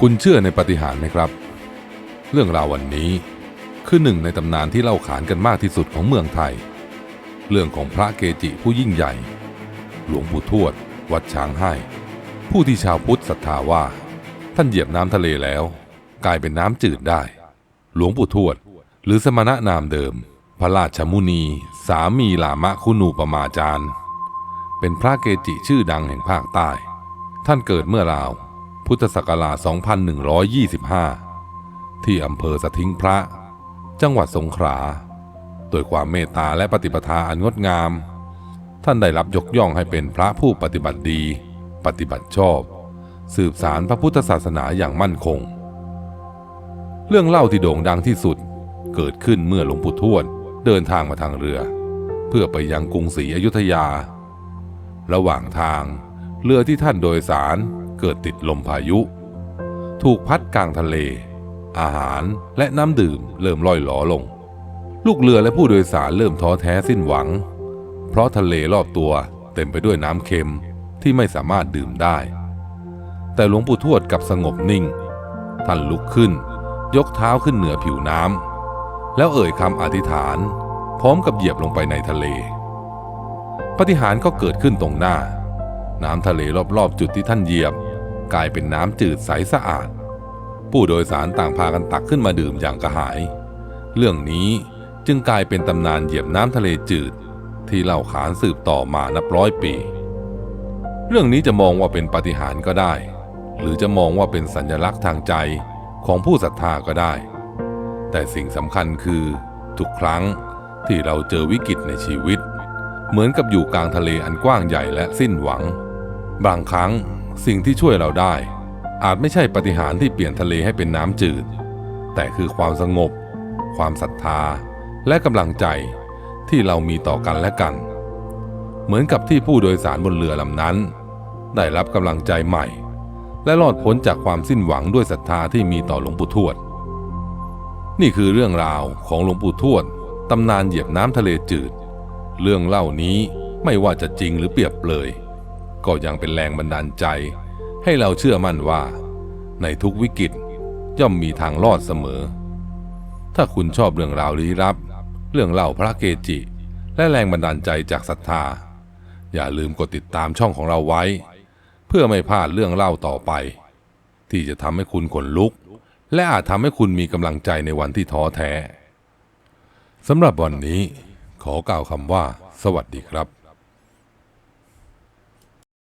คุณเชื่อในปาฏิหาริย์ไหมครับ เรื่องราววันนี้คือหนึ่งในตำนานที่เล่าขานกันมากที่สุดของเมืองไทย เรื่องของพระเกจิผู้ยิ่งใหญ่ หลวงปู่ทวด วัดช้างให้ ผู้ที่ชาวพุทธศรัทธาว่า ท่านเหยียบน้ำทะเลแล้ว กลายเป็นน้ำจืดได้ หลวงปู่ทวด หรือสมณะนามเดิม พระราชมุนี สามีลามะคุณูปมาจารย์ เป็นพระเกจิชื่อดังแห่งภาคใต้ ท่านเกิดเมื่อราว พุทธศักราช 2125 ที่อำเภอสถิงพระ จังหวัดสงขลา โดยความเมตตาและปฏิปทาอันงดงาม ท่านได้รับยกย่องให้เป็นพระผู้ปฏิบัติดี ปฏิบัติชอบ สืบสารพระพุทธศาสนาอย่างมั่นคง เรื่องเล่าที่โด่งดังที่สุดเกิดขึ้นเมื่อหลวงปู่ทวดเดินทางมาทางเรือ เพื่อไปยังกรุงศรีอยุธยา ระหว่างทางเรือที่ท่านโดยสาร เกิดติดลมพายุ ถูกพัดกลางทะเล อาหารและน้ำดื่มเริ่มล่อยหลอลง ลูกเรือและผู้โดยสารเริ่มท้อแท้สิ้นหวัง เพราะทะเลรอบตัวเต็มไปด้วยน้ำเค็มที่ไม่สามารถดื่มได้ แต่หลวงปู่ทวดกลับสงบนิ่ง ท่านลุกขึ้น ยกเท้าขึ้นเหนือผิวน้ำแล้วเอ่ยคำอธิษฐาน พร้อมกับเหยียบลงไปในทะเลปฏิหารก็เกิดขึ้นตรงหน้า น้ำทะเลรอบๆ จุดที่ท่านเหยียบ กลายเป็นน้ำจืดใสสะอาด ผู้โดยสารต่างพากันตักขึ้นมาดื่มอย่างกระหาย เรื่องนี้จึงกลายเป็นตำนานเหยียบน้ำทะเลจืดที่เล่าขานสืบต่อมานับร้อยปี เรื่องนี้จะมองว่าเป็นปาฏิหาริย์ก็ได้ หรือจะมองว่าเป็นสัญลักษณ์ทางใจของผู้ศรัทธาก็ได้ แต่สิ่งสำคัญคือ ทุกครั้งที่เราเจอวิกฤตในชีวิต เหมือนกับอยู่กลางทะเลอันกว้างใหญ่และสิ้นหวัง บางครั้ง สิ่งที่ช่วยเราได้ อาจไม่ใช่ปฏิหารที่เปลี่ยนทะเลให้เป็นน้ำจืด แต่คือความสงบ ความศรัทธา และกำลังใจที่เรามีต่อกันและกัน เหมือนกับที่ผู้โดยสารบนเรือลำนั้น ได้รับกำลังใจใหม่ และรอดพ้นจากความสิ้นหวังด้วยศรัทธาที่มีต่อหลวงปู่ทวด นี่คือเรื่องราวของหลวงปู่ทวดตำนานเหยียบน้ำทะเลจืด เรื่องเล่านี้ไม่ว่าจะจริงหรือเปรียบเปรย ก็ยังเป็นแรงบันดาลใจ ให้เราเชื่อมั่นว่า ในทุกวิกฤตย่อมมีทางรอดเสมอ ถ้าคุณชอบเรื่องราวลี้ลับ เรื่องเล่าพระเกจิ และแรงบันดาลใจจากศรัทธา อย่าลืมกดติดตามช่องของเราไว้ เพื่อไม่พลาดเรื่องเล่าต่อไป ที่จะทำให้คุณขนลุก และอาจทำให้คุณมีกำลังใจในวันที่ท้อแท้สำหรับวันนี้ขอกล่าวคำว่า สวัสดีครับ